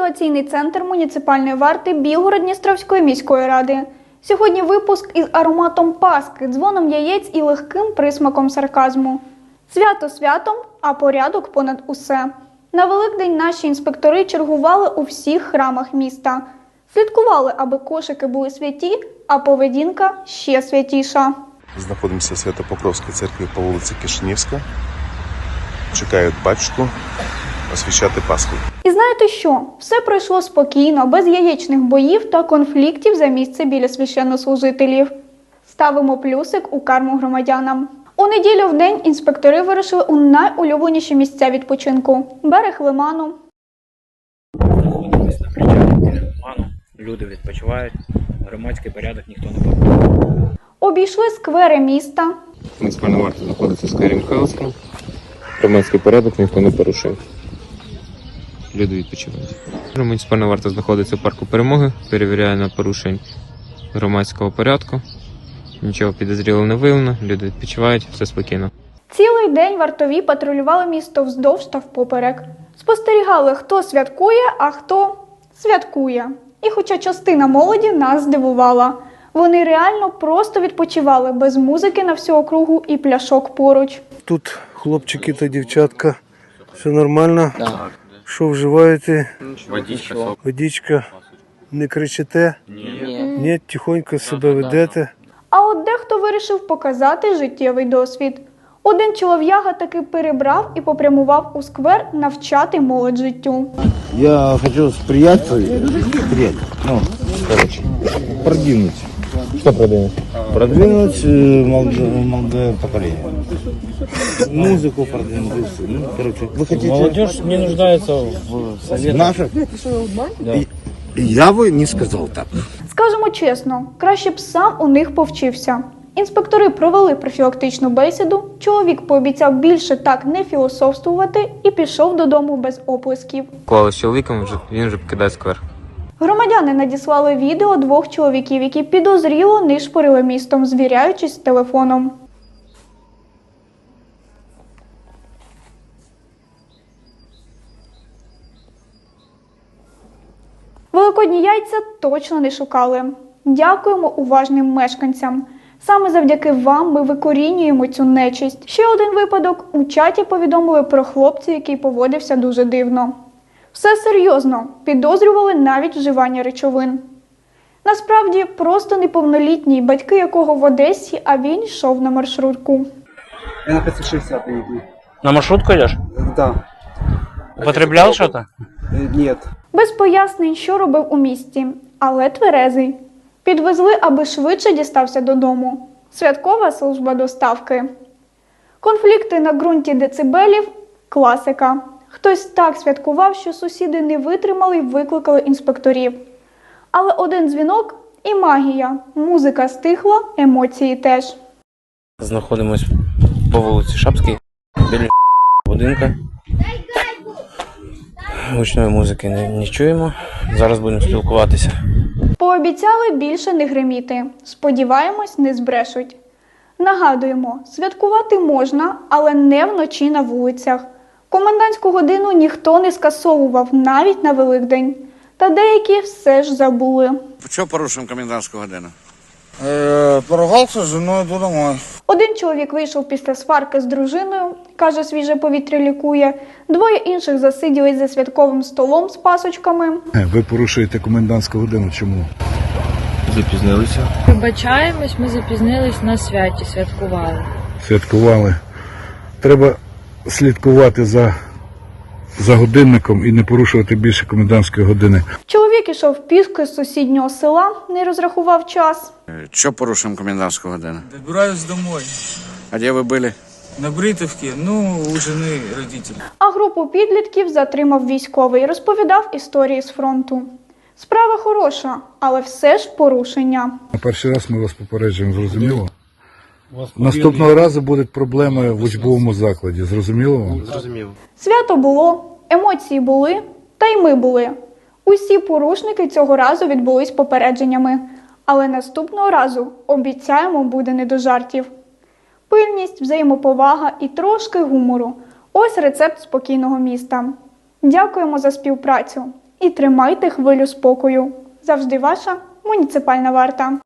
ситуаційний центр муніципальної варти Білгород-Дністровської міської ради. Сьогодні випуск із ароматом паски, дзвоном яєць і легким присмаком сарказму. Свято святом, а порядок понад усе. На Великдень наші інспектори чергували у всіх храмах міста. Слідкували, аби кошики були святі, а поведінка ще святіша. Знаходимося в Свято-Покровській церкві по вулиці Кишинівська. Чекають батюшку освящати Пасху. І знаєте що? Все пройшло спокійно, без яєчних боїв та конфліктів за місце біля священнослужителів. Ставимо плюсик у карму громадянам. У неділю в день інспектори вирушили у найулюбленіші місця відпочинку берег лиману. знаходимось на причалі Ману. Люди відпочивають, громадський порядок ніхто не порушує. Обійшли сквери міста, Муніципальна варта знаходиться в сквері Михайловському. Громадський порядок ніхто не порушив. Люди відпочивають. Муніципальна варта знаходиться в парку перемоги, перевіряє на порушень громадського порядку. Нічого підозрілого не виявлено, люди відпочивають, все спокійно. Цілий день вартові патрулювали місто вздовж та впоперек. Спостерігали, хто святкує, а хто святкує. І хоча частина молоді нас здивувала, вони реально просто відпочивали без музики на всю округу і пляшок поруч. Тут хлопчики та дівчатка. Все нормально. Що вживаєте? Водичка, Водичка. Не кричите? Ні. тихонько себе ведете. А от дехто вирішив показати життєвий досвід. Один чолов'яга таки перебрав і попрямував у сквер навчати молодь життю. Я хочу приять, ну, короче, продвинуть. Що продає? Продвинуть э, молодое, молодое поколение. Музыку продвинуть. всё. Ну, короче, вы хотите... Молодежь не нуждается в советах. Наша? И- Я бы не сказал так. Скажемо чесно, краще б сам у них повчився. Інспектори провели профілактичну бесіду. Чоловік пообіцяв більше так не філософствувати і пішов додому без оплесків. Клали з чоловіком, вже, він вже покидає сквер. Громадяни надіслали відео двох чоловіків, які підозріло нишпорили містом, звіряючись з телефоном. Великодні яйця точно не шукали. Дякуємо уважним мешканцям. Саме завдяки вам ми викорінюємо цю нечисть. Ще один випадок у чаті повідомили про хлопця, який поводився дуже дивно. Все серйозно, підозрювали навіть вживання речовин. Насправді просто неповнолітній, батьки якого в Одесі, а він йшов на маршрутку. Я на 560 иду. На маршрутку йдеш? Да. Употребляв щось? Э, Нет. Без пояснень, що робив у місті, але тверезий. Підвезли, аби швидше дістався додому. Святкова служба доставки. Конфлікти на ґрунті децибелів класика. Хтось так святкував, що сусіди не витримали й викликали інспекторів. Але один дзвінок і магія. Музика стихла, емоції теж. Знаходимось по вулиці Шапській, біля будинка. Гучної музики не, не чуємо. Зараз будемо спілкуватися. Пообіцяли більше не гриміти. Сподіваємось, не збрешуть. Нагадуємо, святкувати можна, але не вночі на вулицях. Комендантську годину ніхто не скасовував навіть на Великдень. Та деякі все ж забули. Чого порушуємо комендантську годину? Поругался с женой, иду домой. Один чоловік вийшов після сварки з дружиною, каже, свіже повітря лікує. Двоє інших засиділись за святковим столом з пасочками. Ви порушуєте комендантську годину. Чому? Запізнилися. Вибачаємось, ми запізнились на святі, святкували. Святкували. Треба слідкувати за, за годинником і не порушувати більше комендантської години. Чоловік ішов пішки з сусіднього села, не розрахував час. Чого порушуємо комендантську годину? Добираюсь домой. А де ви були? На Бритовке, ну, у жены родителей. А групу підлітків затримав військовий, розповідав історії з фронту. Справа хороша, але все ж порушення. На перший раз ми вас попереджуємо, зрозуміло? Наступного разу будуть проблеми в учбовому закладі. Зрозуміло вам? Свято було, емоції були, та й ми були. Усі порушники цього разу відбулись попередженнями. Але наступного разу обіцяємо, буде не до жартів. Пильність, взаємоповага і трошки гумору ось рецепт спокійного міста. Дякуємо за співпрацю і тримайте хвилю спокою. Завжди ваша муніципальна варта.